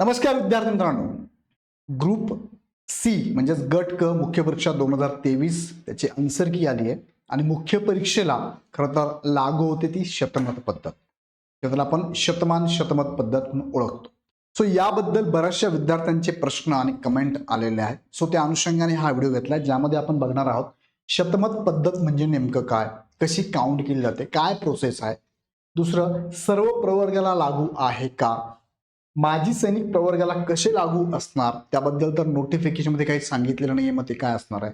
नमस्कार विद्यार्थी मित्रांनो. ग्रुप सी म्हणजेच गट क मुख्य परीक्षा दोन हजार तेवीस त्याची आन्सर की आली आहे. आणि मुख्य परीक्षेला खरं तर लागू होते ती शतमत पद्धत. त्याला आपण शतमान शतमत पद्धत म्हणून ओळखतो. सो याबद्दल बऱ्याचशा विद्यार्थ्यांचे प्रश्न आणि कमेंट आलेले आहेत. सो त्या अनुषंगाने हा व्हिडिओ घेतला ज्यामध्ये आपण बघणार आहोत शतमत पद्धत म्हणजे नेमकं काय? कशी काउंट केली जाते? काय प्रोसेस आहे? दुसरं सर्व प्रवर्गाला लागू आहे का? माजी सैनिक प्रवर्गाला कसे लागू असणार? त्याबद्दल तर नोटिफिकेशनमध्ये काही सांगितलेलं नाही मग ते काय असणार आहे?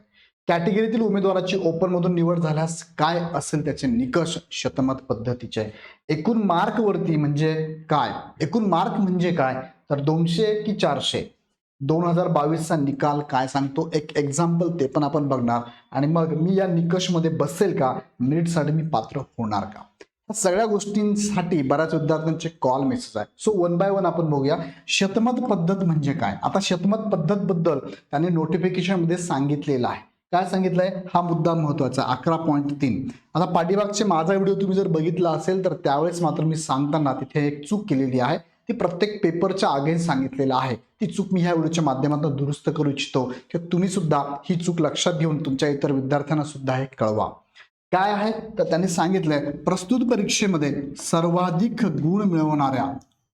कॅटेगरीतील उमेदवाराची ओपन मधून निवड झाल्यास काय असेल त्याचे निकष शतमत पद्धतीचे? एकूण मार्क वरती म्हणजे काय? एकूण मार्क म्हणजे काय? तर दोनशे की चारशे? दोन हजार बावीसचा निकाल काय सांगतो? एक एक्झाम्पल ते पण आपण बघणार. आणि मग मी या निकषमध्ये बसेल का? नीटसाठी मी पात्र होणार का? या सगळ्या गोष्टींसाठी बऱ्याच विद्यार्थ्यांचे कॉल मेसेज आहे सो वन बाय वन आपण बघूया. शतमत पद्धत म्हणजे काय? आता शतमत पद्धत बद्दल त्याने नोटिफिकेशनमध्ये सांगितलेलं आहे. काय सांगितलंय? हा मुद्दा महत्त्वाचा अकरा पॉईंट तीन. आता पाठीमागचे माझा व्हिडिओ तुम्ही जर बघितला असेल तर त्यावेळेस मात्र मी सांगताना तिथे एक चूक केलेली आहे. ती प्रत्येक पेपरच्या अगेन्स्ट सांगितलेलं आहे. ती चूक मी ह्या व्हिडिओच्या माध्यमातून दुरुस्त करू इच्छितो. किंवा तुम्ही सुद्धा ही चूक लक्षात घेऊन तुमच्या इतर विद्यार्थ्यांना सुद्धा हे कळवा. काय आहे तर त्यांनी सांगितलंय प्रस्तुत परीक्षेमध्ये सर्वाधिक गुण मिळवणाऱ्या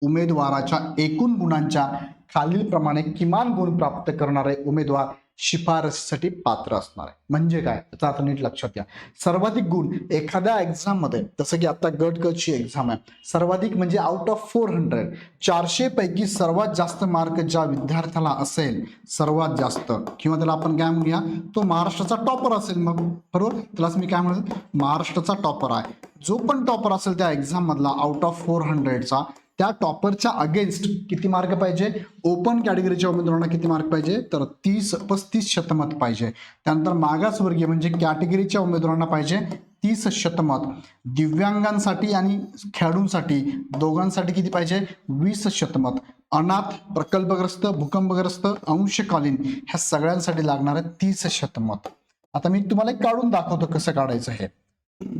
उमेदवाराच्या एकूण गुणांच्या खालीलप्रमाणे किमान गुण प्राप्त करणारे उमेदवार शिफारसीसाठी पात्र असणार आहे. म्हणजे काय? त्याचा आता नीट लक्षात घ्या. सर्वाधिक गुण एखाद्या एक्झाममध्ये जसं की आता गट क ची एक्झाम आहे सर्वाधिक म्हणजे आउट ऑफ फोर हंड्रेड चारशे पैकी सर्वात जास्त मार्क ज्या विद्यार्थ्याला असेल सर्वात जास्त किंवा त्याला आपण काय म्हणूया तो महाराष्ट्राचा टॉपर असेल मग बरोबर? त्यालाच मी काय म्हणेल महाराष्ट्राचा टॉपर आहे. जो पण टॉपर असेल त्या एक्झाम मधला आउट ऑफ फोर हंड्रेडचा त्या टॉपरच्या अगेन्स्ट किती मार्क पाहिजे? ओपन कॅटेगरीच्या उमेदवारांना किती मार्क पाहिजे? तर तीस पस्तीस शतमत पाहिजे. त्यानंतर मागासवर्गीय म्हणजे कॅटेगरीच्या उमेदवारांना पाहिजे तीस शतमत. दिव्यांगांसाठी आणि खेळाडूंसाठी दोघांसाठी किती पाहिजे? वीस शतमत. अनाथ प्रकल्पग्रस्त भूकंपग्रस्त अंशकालीन ह्या सगळ्यांसाठी लागणार आहे तीस शतमत. आता मी तुम्हाला एक काढून दाखवतो कसं काढायचं हे.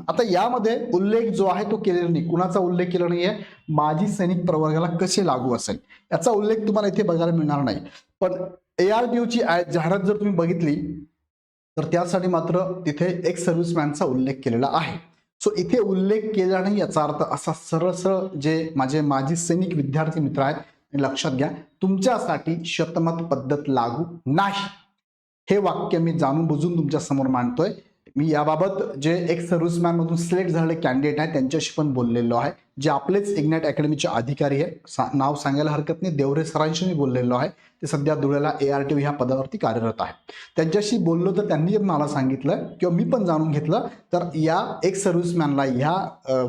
आता यामध्ये उल्लेख जो आहे तो केलेला नाही. कुणाचा उल्लेख केला नाहीये? माजी सैनिक प्रवर्गाला कसे लागू असेल? याचा उल्लेख तुम्हाला इथे बघायला मिळणार नाही. पण ए आर ची जाहिरात जर तुम्ही बघितली तर त्यासाठी मात्र तिथे एक सर्व्हिसमॅनचा उल्लेख केलेला आहे. सो इथे उल्लेख केला नाही याचा अर्थ असा सरळ सरळ जे माझे माजी सैनिक विद्यार्थी मित्र आहेत लक्षात घ्या तुमच्यासाठी शतमत पद्धत लागू नाही. हे वाक्य मी जाणून बुजून तुमच्यासमोर मांडतोय. मी याबाबत जे एक सर्व्हिसमॅनमधून सिलेक्ट झालेले कॅन्डिडेट आहे त्यांच्याशी पण बोललेलो आहे. जे आपलेच इग्नाइट अकॅडमीचे अधिकारी आहे सा- नाव सांगायला हरकत नाही. देवरे सरांशी मी बोललेलो आहे. ते सध्या धुळ्याला ए आर टी ह्या पदावरती कार्यरत आहे त्यांच्याशी बोललो तर त्यांनी मला सांगितलं किंवा मी पण जाणून घेतलं तर या एक सर्व्हिसमॅनला ह्या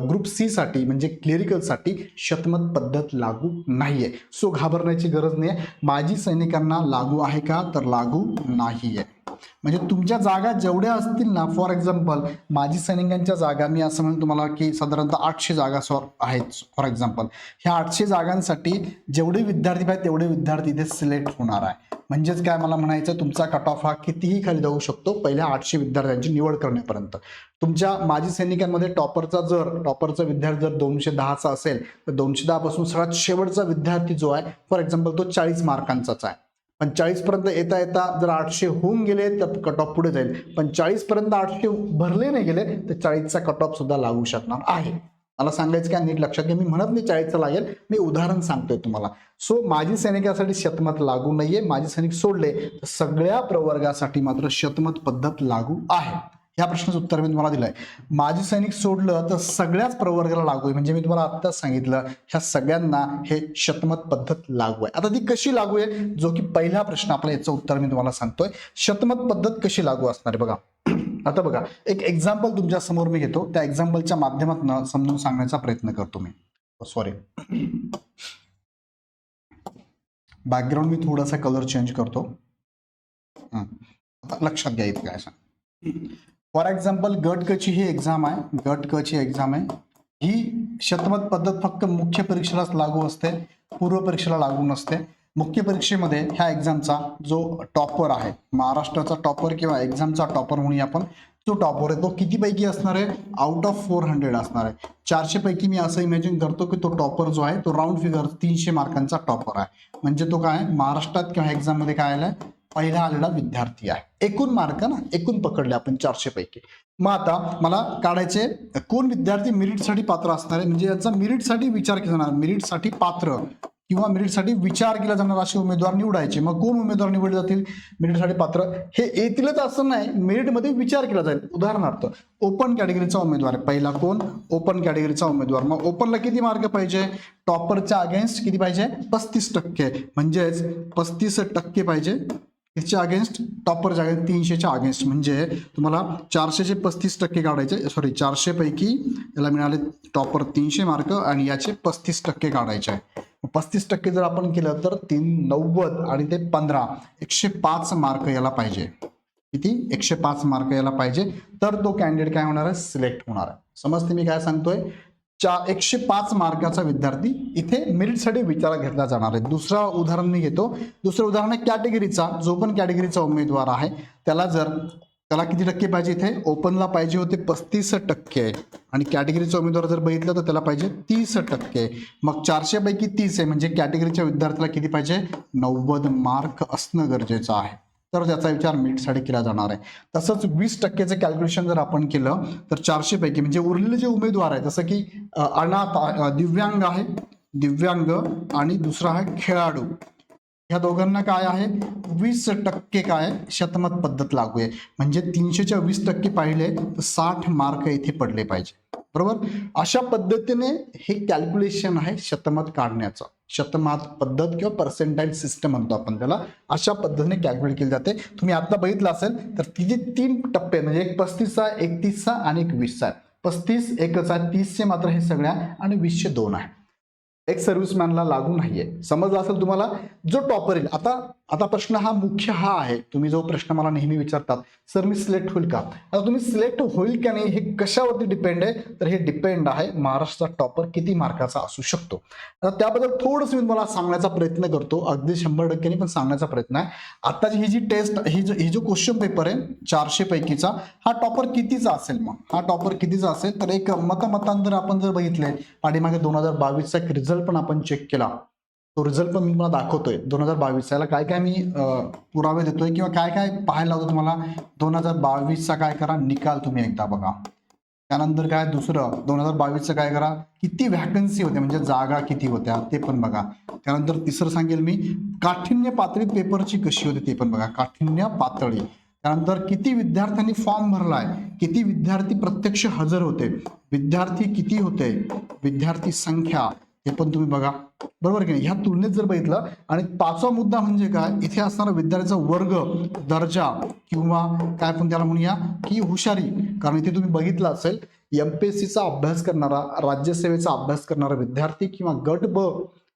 ग्रुप सी साठी म्हणजे क्लिरिकलसाठी शतमत पद्धत लागू नाही आहे सो घाबरण्याची गरज नाही आहे माजी सैनिकांना लागू आहे का? तर लागू नाही आहे म्हणजे तुमच्या जागा जेवढ्या असतील ना फॉर एक्झाम्पल माजी सैनिकांच्या जागा मी असं म्हणून तुम्हाला की साधारणतः आठशे जागा सॉर आहेत. फॉर एक्झाम्पल ह्या आठशे जागांसाठी जेवढे विद्यार्थी पाहिजे तेवढे विद्यार्थी इथे सिलेक्ट होणार आहे. म्हणजेच काय मला म्हणायचं तुमचा कट ऑफ हा कितीही खाली जाऊ शकतो पहिल्या आठशे विद्यार्थ्यांची निवड करण्यापर्यंत. तुमच्या माजी सैनिकांमध्ये टॉपरचा जर टॉपरचा विद्यार्थी जर दोनशे दहाचा असेल तर दोनशे दहापासून सगळ्यात शेवटचा विद्यार्थी जो आहे फॉर एक्झाम्पल तो चाळीस मार्कांचाच आहे. पण चाळीस पर्यंत येता येता जर आठशे होऊन गेले तर कट ऑफ पुढे जाईल. पण चाळीस पर्यंत आठशे भरले नाही गेले तर चाळीसचा कट ऑफ सुद्धा लागू शकणार आहे. मला सांगायचं काय नीट लक्षात घ्या. मी म्हणत नाही चाळीसचा लागेल. मी उदाहरण सांगतोय तुम्हाला. सो माजी सैनिकासाठी शतमत लागू नाहीये. माजी सैनिक सोडले तर सगळ्या प्रवर्गासाठी मात्र शतमत पद्धत लागू आहे. या प्रश्नाचं उत्तर मी तुम्हाला दिलंय. माजी सैनिक सोडलं तर सगळ्याच प्रवर्गाला लागू आहे. म्हणजे मी तुम्हाला आत्ताच सांगितलं ह्या सगळ्यांना हे शतमत पद्धत लागू आहे. आता ती कशी लागू आहे? जो की पहिला प्रश्न आपला याचं उत्तर मी तुम्हाला सांगतोय. शतमत पद्धत कशी लागू असणार आहे बघा. आता बघा एक एक्झाम्पल तुमच्यासमोर मी घेतो. त्या एक्झाम्पलच्या माध्यमातून समजून सांगण्याचा प्रयत्न करतो मी. Oh, सॉरी बॅकग्राऊंड मी थोडासा कलर चेंज करतो. आता लक्षात घ्या इथे काय सांग फॉर एक्झाम्पल गट क ची ही एक्झाम आहे. गट क ची एक्झाम आहे. ही शतमत पद्धत फक्त मुख्य परीक्षेलाच लागू असते. पूर्व परीक्षेला लागू नसते. मुख्य परीक्षेमध्ये ह्या एक्झामचा जो टॉपर आहे महाराष्ट्राचा टॉपर किंवा एक्झामचा टॉपर म्हणून आपण जो टॉपर आहे. तो किती पैकी असणार आहे? आउट ऑफ फोर हंड्रेड असणार आहे. चारशे पैकी मी असं इमॅजिन करतो की तो टॉपर जो आहे तो राऊंड फिगर तीनशे मार्कांचा टॉपर आहे. म्हणजे तो काय? महाराष्ट्रात किंवा एक्झाममध्ये काय आलाय? पहिला आलेला विद्यार्थी आहे. एकूण मार्क ना? एकूण पकडले आपण चारशे पैकी मग आता मला काढायचे कोण विद्यार्थी मिरिटसाठी पात्र असणार आहे? म्हणजे याचा मिरिटसाठी विचार केला जाणार. मेरिटसाठी पात्र. किंवा मेरिटसाठी विचार केला जाणार असे उमेदवार निवडायचे. मग कोण उमेदवार निवडले जातील? मेरिटसाठी पात्र. हे येतीलच असं नाही. मेरिटमध्ये विचार केला जाईल. उदाहरणार्थ ओपन कॅटेगरीचा उमेदवार पहिला कोण? ओपन कॅटेगरीचा उमेदवार. मग ओपनला किती मार्क पाहिजे? टॉपरच्या अगेन्स्ट किती पाहिजे? पस्तीस टक्के. म्हणजेच पस्तीस टक्के पाहिजे. याच्या अगेन्स्ट टॉपरच्या अगेन्स्ट तीनशेच्या अगेन्स्ट म्हणजे तुम्हाला चारशेचे पस्तीस टक्के काढायचे. सॉरी चारशेपैकी याला मिळाले टॉपर तीनशे मार्क आणि याचे पस्तीस टक्के काढायचे. आहे पस्तीस टक्के जर आपण केलं तर तीन नव्वद आणि ते पंधरा एकशे पाच मार्क याला पाहिजे. किती? एकशे पाच मार्क याला पाहिजे. तर तो कॅन्डिडेट काय होणार आहे? सिलेक्ट होणार आहे. समजते मी काय सांगतोय? चा एकशे पाच मार्काचा विद्यार्थी इथे मेरिटसाठी विचारात घेतला जाणार आहे. दुसरं उदाहरण मी घेतो. दुसरं उदाहरण आहे कॅटेगरीचा जो पण कॅटेगरीचा उमेदवार आहे त्याला जर त्याला किती टक्के पाहिजे इथे? ओपनला पाहिजे होते पस्तीस टक्के. आणि कॅटेगरीचा उमेदवार जर बघितलं तर त्याला पाहिजे तीस टक्के. मग चारशेपैकी तीस आहे म्हणजे कॅटेगरीच्या विद्यार्थ्याला किती पाहिजे? नव्वद मार्क असणं गरजेचं आहे. तर त्याचा विचार मीटसाठी केला जाणार आहे. तसंच वीस टक्केचं कॅल्क्युलेशन जर आपण केलं तर चारशेपैकी म्हणजे उरलेले जे उमेदवार आहे जसं की अनाथ दिव्यांग आहे दिव्यांग आणि दुसरा आहे खेळाडू. ह्या दोघांना काय आहे? वीस टक्के काय शतमत पद्धत लागू आहे. म्हणजे तीनशेच्या वीस टक्के पाहिले तर साठ मार्क इथे पडले पाहिजे. बरोबर? अशा पद्धतीने हे कॅल्क्युलेशन आहे शतमत काढण्याचं. शतमात पद्धत किंवा पर्सेंटाईल सिस्टम म्हणतो आपण त्याला. अशा पद्धतीने कॅल्क्युलेट केली जाते. तुम्ही आता बघितलं असेल तर तिथे तीन टप्पे म्हणजे एक पस्तीसचा एक तीसचा आणि एक वीसचा. आहे पस्तीस एकच आहे तीसचे मात्र हे सगळ्या आणि वीसशे दोन आहे. एक सर्व्हिसमॅनला लागू नाहीये. समजलं असेल तुम्हाला? जो टॉपर येईल. आता आता प्रश्न हा मुख्य हा आहे. तुम्ही जो प्रश्न मला नेहमी विचारतात सर मी सिलेक्ट होईल का? आता तुम्ही सिलेक्ट होईल का नाही हे कशावरती डिपेंड आहे? तर हे डिपेंड आहे महाराष्ट्राचा टॉपर किती मार्काचा असू शकतो. आता त्याबद्दल थोडंसं मी तुम्हाला सांगण्याचा प्रयत्न करतो. अगदी शंभर टक्क्यांनी पण सांगण्याचा प्रयत्न आहे. आताची ही जी टेस्ट ही जो ही जो क्वेश्चन पेपर आहे चारशे पैकीचा हा टॉपर कितीचा असेल मग? हा टॉपर कितीचा असेल? तर एक मतमतांतर आपण जर बघितले पाठीमागे दोन हजार बावीसचा एक रिझल्ट पण आपण चेक केला. तो रिझल्ट पण मी तुम्हाला दाखवतोय. दोन हजार बावीस याला काय काय मी पुरावे देतोय किंवा काय काय पाहायला लावतो तुम्हाला? दोन हजार बावीसचा काय करा निकाल तुम्ही एकदा बघा. त्यानंतर काय दुसरं दोन हजार बावीसचं काय करा किती व्हॅकन्सी होत्या म्हणजे जागा किती होत्या ते पण बघा. त्यानंतर तिसरं सांगेल मी काठिण्य पातळी पेपरची कशी होती ते पण बघा. काठिण्य पातळी. त्यानंतर किती विद्यार्थ्यांनी फॉर्म भरलाय किती विद्यार्थी प्रत्यक्ष हजर होते विद्यार्थी किती होते विद्यार्थी संख्या हे पण तुम्ही बघा. बरोबर की नाही? ह्या तुलनेत जर बघितलं आणि पाचवा मुद्दा म्हणजे काय? इथे असणारा विद्यार्थ्याचा वर्ग दर्जा किंवा काय पण त्याला म्हणूया की हुशारी. कारण इथे तुम्ही बघितलं असेल एमपीएससीचा अभ्यास करणारा राज्यसेवेचा अभ्यास करणारा विद्यार्थी किंवा गट ब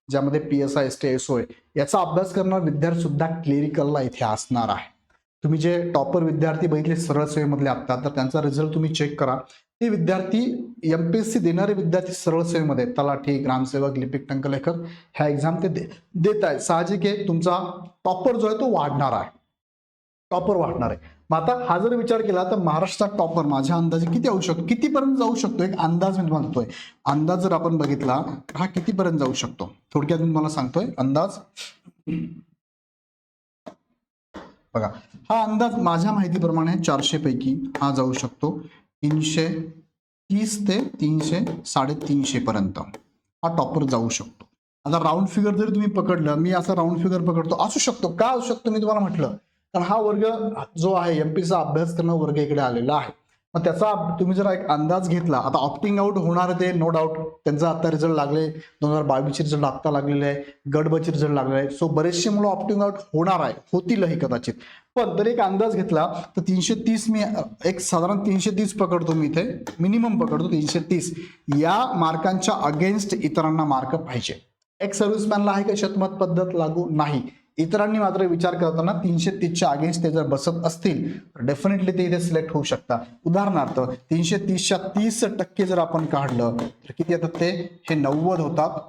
ज्यामध्ये P S I S T I S O अभ्यास करणारा विद्यार्थी सुद्धा क्लिरिकलला इथे असणार आहे. तुम्ही जे टॉपर विद्यार्थी बघितले सरळ सेवेमधले आत्ता तर त्यांचा रिझल्ट तुम्ही चेक करा. हे विद्यार्थी एमपीएससी देणारे विद्यार्थी सरळ सेवेमध्ये तलाठी ग्रामसेवक लिपिक टंकलेखक ह्या एक्झाम ते दे- देत आहेत. साहजिक आहे तुमचा टॉपर जो आहे तो वाढणार आहे. टॉपर वाढणार आहे. मग आता हा जर विचार केला तर महाराष्ट्रात टॉपर माझ्या अंदाजे किती होऊ शकतो कितीपर्यंत जाऊ शकतो? एक अंदाज मी तुम्हाला देतोय अंदाज जर आपण बघितला तर हा कितीपर्यंत जाऊ शकतो? थोडक्यात मी तुम्हाला सांगतोय अंदाज. बघा हा अंदाज माझ्या माहितीप्रमाणे चारशे पैकी हा जाऊ शकतो. तीनशे तीस ते तीनशे साडेतीनशे पर्यंत हा टॉपर जाऊ शकतो. आता राऊंड फिगर जरी तुम्ही पकडलं मी असं राऊंड फिगर पकडतो असू शकतो. का असू शकतो? मी तुम्हाला म्हटलं. कारण हा वर्ग जो आहे एमपीचा अभ्यास करणं वर्ग इकडे आलेला आहे. मग त्याचा तुम्ही जर एक अंदाज घेतला आता ऑप्टिंग आउट होणार ते नो डाऊट त्यांचा आता रिझल्ट लागले दोन हजार बावीसचे रिझल्ट आत्ता लागलेले आहे गडबचे रिझल्ट लागले आहे सो बरेचसे मुलं ऑप्टिंग आउट होणार आहे होतीलही कदाचित. पण जर एक अंदाज घेतला तर तीनशे तीस मी एक साधारण तीनशे तीस पकडतो मी इथे. मिनिमम पकडतो तीनशे तीस. या मार्कांच्या अगेन्स्ट इतरांना मार्क पाहिजे. एक सर्व्हिसमॅनला आहे का शतमत पद्धत लागू? नाही. इतरांनी मात्र विचार करताना तीनशे तीसच्या अगेन्स्ट ते जर बसत असतील तर डेफिनेटली ते इथे सिलेक्ट होऊ शकतात उदाहरणार्थ तीनशे तीसच्या तीस टक्के जर आपण काढलं तर किती येतात ते? हे नव्वद होतात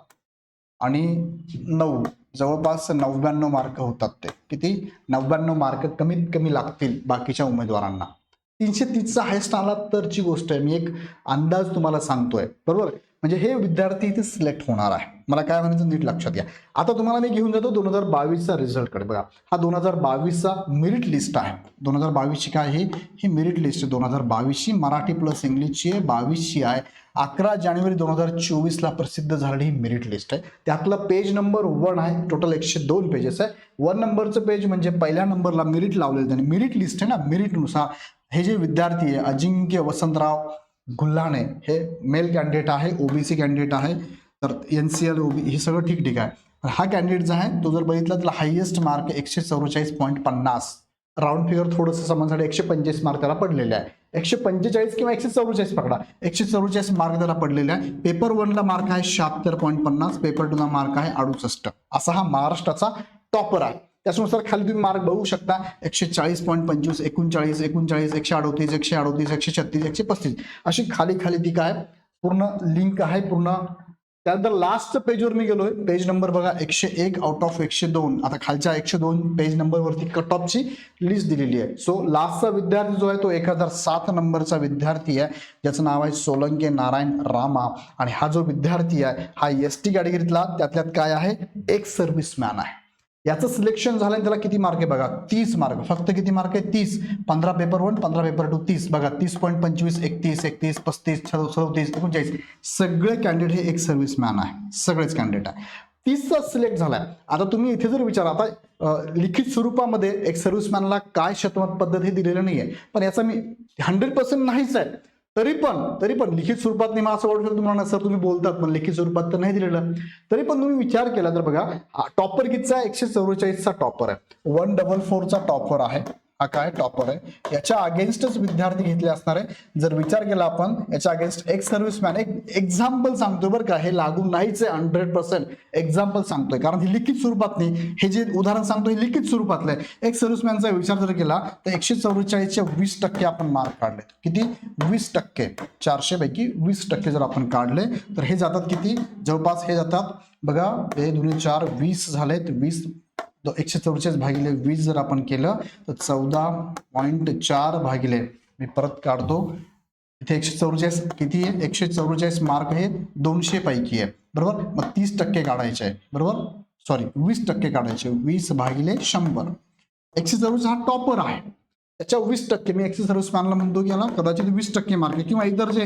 आणि नऊ जवळपास नव्याण्णव मार्क होतात ते. किती? नव्याण्णव मार्क कमीत कमी लागतील बाकीच्या उमेदवारांना. तीनशे तीसचा हायस्ट आला तरची गोष्ट आहे. मी एक अंदाज तुम्हाला सांगतोय. बरोबर? म्हणजे हे विद्यार्थी इथे सिलेक्ट होणार आहे. मला काय म्हणायचं नीट लक्षात घ्या. आता तुम्हाला मी घेऊन जातो दोन हजार बावीसचा रिझल्टकडे बघा हा दोन हजार बावीसचा मेरिट लिस्ट आहे. दोन हजार बावीसची काय आहे? ही मेरिट लिस्ट आहे. दोन हजार बावीसची मराठी प्लस इंग्लिशची आहे. बावीसची आहे. अकरा जानेवारी दोन हजार चोवीसला प्रसिद्ध झालेली ही मेरिट लिस्ट आहे. त्यातलं पेज नंबर वन आहे. टोटल एकशे दोन पेजेस आहे. वन नंबरचं पेज म्हणजे पहिल्या नंबरला मेरिट लावलेलं त्यांनी मेरिट लिस्ट आहे ना मेरिटनुसार हे जे विद्यार्थी आहे अजिंक्य वसंतराव गुल्हाणे हे मेल कॅन्डिडेट आहे ओबीसी कॅन्डिडेट आहे तर एन सी एल ओबी हे सगळं ठीक ठीक आहे. तर हा कॅन्डिडेट जो आहे तो जर बघितला त्याला हायेस्ट मार्क एकशे चौवेचाळीस पॉईंट पन्नास. राऊंड फिगर थोडंसं समजण्यासाठी एकशे पंचेचाळीस मार्क त्याला पडलेले आहे. एकशे पंचेचाळीस किंवा एकशे चौवेचाळीस पकडा. एकशे चौवेचाळीस मार्क त्याला पडलेले आहे. पेपर वनला मार्क आहे शहात्तर पॉईंट पन्नास पेपर टूला मार्क आहे अडुसष्ट. असा हा महाराष्ट्राचा टॉपर आहे. त्याच्यानुसार खाली तुम्ही मार्क बघू शकता. एकशे चाळीस पॉईंट पंचवीस एकोणचाळीस एकोणचाळीस एकशे अडोतीस एकशे अडोतीस एकशे छत्तीस एकशे पस्तीस. अशी खाली खाली ती काय? पूर्ण लिंक आहे पूर्ण. त्यानंतर लास्ट पेजवर मी गेलोय. पेज नंबर बघा एकशे एक आउट ऑफ एकशे दोन. आता खालच्या एकशे दोन पेज नंबरवरती कट ऑफची लिस्ट दिलेली आहे. सो लास्टचा विद्यार्थी जो आहे तो एक हजार सात नंबरचा विद्यार्थी आहे. ज्याचं नाव आहे सोलंके नारायण रामा. आणि हा जो विद्यार्थी आहे हा एस टी कॅटेगरीतला त्यातल्यात काय आहे? एक सर्व्हिसमॅन आहे. याचं सिलेक्शन झालं आणि त्याला किती मार्क आहे बघा? तीस मार्क फक्त किती मार्क आहे? तीस. पंधरा पेपर वन पंधरा पेपर टू तीस. बघा तीस पॉईंट पंचवीस एकतीस एकतीस पस्तीस सदतीस एकोणचाळीस. सगळे कॅन्डिडेट हे एक सर्व्हिसमॅन आहे. सगळेच कॅन्डिडेट आहे. तीसचा सिलेक्ट झालाय. आता तुम्ही इथे जर विचार आता लिखित स्वरूपामध्ये एक सर्व्हिसमॅनला काय शतमत पद्धत हे दिलेलं नाही आहे पण याचा मी हंड्रेड पर्सेंट नाहीच आहे. तरी पण तरी पण लिखित स्वरूपात नाही मला असं शकतो तुम्हाला सर तुम्ही बोलतात पण लिखित स्वरूपात तर नाही दिलेलं. तरी पण तुम्ही विचार केला तर बघा टॉपर कितचा एकशे चौवेचाळीसचा टॉपर आहे. वन डबल फोरचा टॉपर आहे. हा काय टॉपर आहे. याच्या अगेन्स्टच विद्यार्थी घेतले असणार आहे. जर विचार केला आपण याच्या अगेन्स्ट एक सर्व्हिसमॅन एक एक्झाम्पल सांगतोय बरं का. हे लागू नाहीच आहे हंड्रेड पर्सेंट एक्झाम्पल सांगतोय. कारण ही लिखित स्वरूपात नाही हे जे उदाहरण सांगतोय हे लिखित स्वरूपातलं आहे. एक सर्व्हिसमॅनचा विचार जर केला तर एकशे चौवेचाळीसच्या वीस टक्के आपण मार्क काढले. किती? वीस टक्के. चारशे पैकी वीस टक्के जर आपण काढले तर हे जातात किती? जवळपास हे जातात. बघा हे दोन्ही चार वीस झालेत. वीस एकशे चौवेचाळीस भागिले वीस जर आपण केलं तर चौदा पॉईंट चार भागिले मी परत काढतो. इथे एकशे चौवेचाळीस किती आहे? एकशे चौवेचाळीस मार्क हे दोनशे पैकी आहे. बरोबर? मग तीस टक्के काढायचे आहे. बरोबर? सॉरी वीस टक्के काढायचे वीस भागिले शंभर. एकशे चौवेचाळीस हा टॉपर आहे. त्याच्या वीस टक्के मी एकशे सर्व्हिसमॅनला म्हणतो की याला कदाचित वीस टक्के मार्क आहे किंवा इतर जे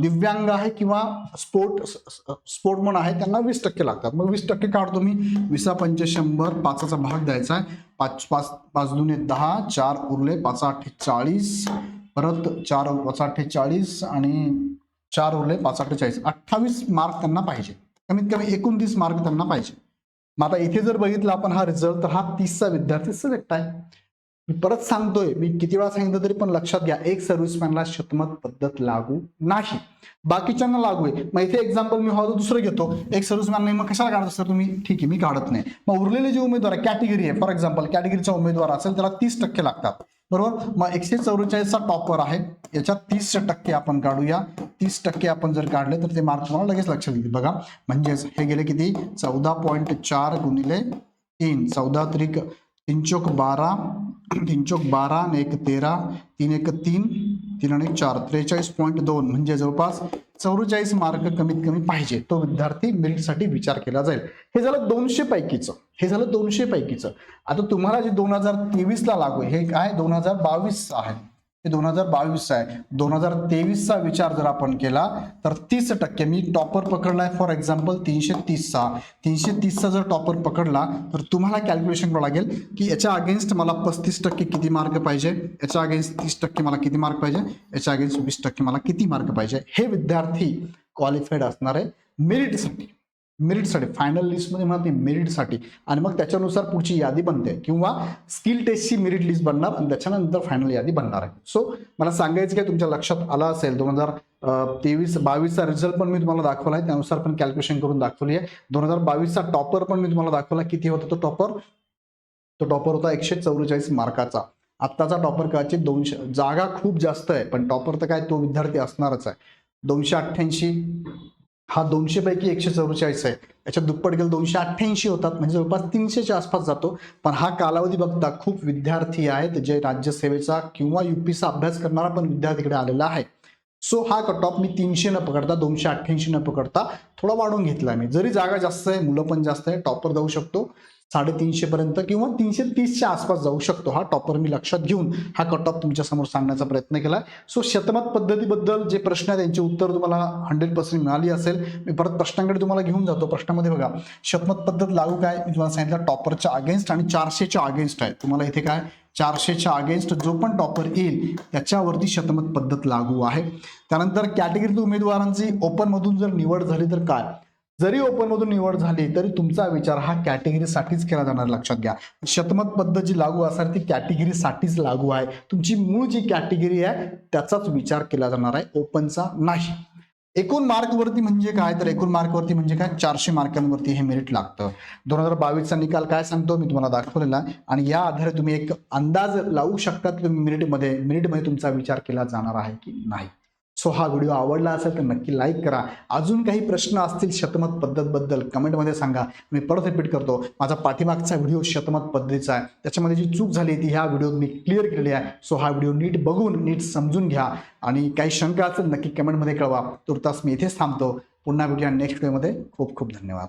दिव्यांग आहे किंवा स्पोर्ट स्पोर्टमन आहे त्यांना वीस टक्के लागतात. मग वीस टक्के काढतो मी. विसा पंचे शंभर पाचाचा भाग द्यायचा आहे. पाच पाच पाच दुने दहा चार उरले पाच अठ्ठेचाळीस चाळीस परत चार पाच अठ्ठेचाळीस आणि चार उरले पाच अठ्ठेचाळीस. अठ्ठावीस मार्क त्यांना पाहिजे. कमीत कमी एकोणतीस मार्क त्यांना पाहिजे. मग आता इथे जर बघितलं आपण हा रिझल्ट तर हा तीसचा विद्यार्थी सिलेक्ट आहे. मी परत सांगतोय मी किती वेळा सांगितलं तरी पण लक्षात घ्या एक सर्व्हिसमॅनला शतमत पद्धत लागू नाही. बाकीच्यांना लागू आहे. मग इथे एक्झाम्पल मी हवं दुसरं घेतो. एक सर्व्हिसमॅन नाही मग कशाला काढत सर तुम्ही? ठीक आहे मी काढत नाही. मग उरलेले जे उमेदवार आहे कॅटेगरी आहे फॉर एक्झाम्पल कॅटेगरीचा उमेदवार असेल त्याला तीस टक्के लागतात. बरोबर? मग एकशे चौवेचाळीसचा टॉपर आहे याच्यात तीस टक्के आपण काढूया. तीस टक्के आपण जर काढले तर ते मार्क तुम्हाला लगेच लक्षात येतील. बघा म्हणजेच हे गेले किती? चौदा पॉईंट चार गुणिले तीन. चौदा त्रिक तीन चोक बारा तीन चोक बारा आणि एक तेरा तीन एक तीन तीन आणि चार त्रेचाळीस पॉईंट दोन. म्हणजे जवळपास चौवेचाळीस मार्क कमीत कमी पाहिजे. तो विद्यार्थी मेरिटसाठी विचार केला जाईल. हे झालं दोनशे पैकीचं. हे झालं दोनशे पैकीचं. आता तुम्हाला जे दोन हजार तेवीसला लागू आहे हे काय? दोन हजार बावीसचं आहे. हे दोन हजार बावीसचा आहे. दोन हजार तेवीसचा विचार जर आपण केला तर तीस टक्के मी टॉपर पकडलाय. फॉर एक्झाम्पल तीनशे तीसचा. तीनशे तीसचा जर टॉपर पकडला तर तुम्हाला कॅल्क्युलेशन करावं लागेल की याच्या अगेन्स्ट मला पस्तीस टक्के किती मार्क पाहिजे? याच्या अगेन्स्ट तीस टक्के मला किती मार्क पाहिजे? याच्या अगेन्स्ट वीस टक्के मला किती मार्क पाहिजे? हे विद्यार्थी क्वालिफाईड असणार आहे मेरिटसाठी मेरिटसाठी फायनल लिस्टमध्ये म्हणत नाही मेरिटसाठी. आणि मग त्याच्यानुसार पुढची यादी बनते. किंवा स्किल टेस्टची मेरिट लिस्ट बनणार आणि त्याच्यानंतर फायनल यादी बनणार आहे. सो मला सांगायचं काय तुमच्या लक्षात आलं असेल दोन हजार तेवीस बावीसचा रिझल्ट पण मी तुम्हाला दाखवला आहे. त्यानुसार पण कॅल्क्युलेशन करून दाखवली आहे. दोन हजार बावीसचा टॉपर पण मी तुम्हाला दाखवला किती होता तो टॉपर तो टॉपर होता एकशे चौवेचाळीस मार्काचा. आत्ताचा टॉपर कदाचित दोनशे जागा खूप जास्त आहे पण टॉपर तर काय तो विद्यार्थी असणारच आहे. दोनशे अठ्ठ्याऐंशी हा दोनशे पैकी एकशे चौवेचाळीस आहे. याच्यात दुप्पट गेलं दोनशे अठ्ठ्याऐंशी होतात. म्हणजे जवळपास तीनशेच्या आसपास जातो. पण हा कालावधी बघता खूप विद्यार्थी आहेत जे राज्यसेवेचा किंवा युपीचा अभ्यास करणारा पण विद्यार्थीकडे आलेला आहे. सो हा कट ऑफ मी तीनशे न पकडता दोनशे अठ्ठ्याऐंशी न पकडता थोडा वाढवून घेतला मी. जरी जागा जास्त आहे मुलं पण जास्त आहे टॉपर जाऊ शकतो. साडेतीनशे पर्यंत किंवा तीनशे तीसच्या आसपास जाऊ शकतो. हा टॉपर मी लक्षात घेऊन हा कट ऑफ तुमच्यासमोर सांगण्याचा प्रयत्न केला. सो शतमत पद्धतीबद्दल जे प्रश्न आहेत त्यांची उत्तर तुम्हाला हंड्रेड पर्सेंट मिळाली असेल. मी परत प्रश्नांकडे तुम्हाला घेऊन जातो. प्रश्नामध्ये बघा शतमत पद्धत लागू काय? मी तुम्हाला सांगितलं टॉपरच्या अगेन्स्ट आणि चारशेच्या अगेन्स्ट आहे तुम्हाला इथे काय? चारशेच्या अगेन्स्ट जो पण टॉपर येईल त्याच्यावरती शतमत पद्धत लागू आहे. त्यानंतर कॅटेगरीतील उमेदवारांची ओपनमधून जर निवड झाली तर काय? जरी ओपनमधून निवड झाली तरी तुमचा विचार हा कॅटेगरीसाठीच केला जाणार लक्षात घ्या. शतमत पद्धत जी लागू असणार ती कॅटेगरीसाठीच लागू आहे. तुमची मूळ जी कॅटेगरी आहे त्याचाच विचार केला जाणार आहे ओपनचा नाही. एकूण मार्कवरती म्हणजे काय? तर एकूण मार्कवरती म्हणजे काय? चारशे मार्कांवरती हे मेरिट लागतं. दोन हजार बावीसचा निकाल काय सांगतो? मी तुम्हाला दाखवलेला आहे. आणि या आधारे तुम्ही एक अंदाज लावू शकता की तुम्ही मेरिटमध्ये मेरिटमध्ये तुमचा विचार केला जाणार आहे की नाही. सो हा व्हिडिओ आवडला असेल तर नक्की लाईक करा. अजून काही प्रश्न असतील शतमत पद्धतबद्दल कमेंटमध्ये सांगा. मी परत रिपीट करतो. माझा पाठीमागचा व्हिडिओ शतमत पद्धतीचा आहे. त्याच्यामध्ये जी चूक झाली ती ह्या व्हिडिओत मी क्लिअर केलेली आहे. सो हा व्हिडिओ नीट बघून नीट समजून घ्या. आणि काही शंका असेल नक्की कमेंटमध्ये कळवा. तुर्तास मी इथेच थांबतो. पुन्हा भेटूया नेक्स्ट व्हिडिओमध्ये खूप खूप धन्यवाद.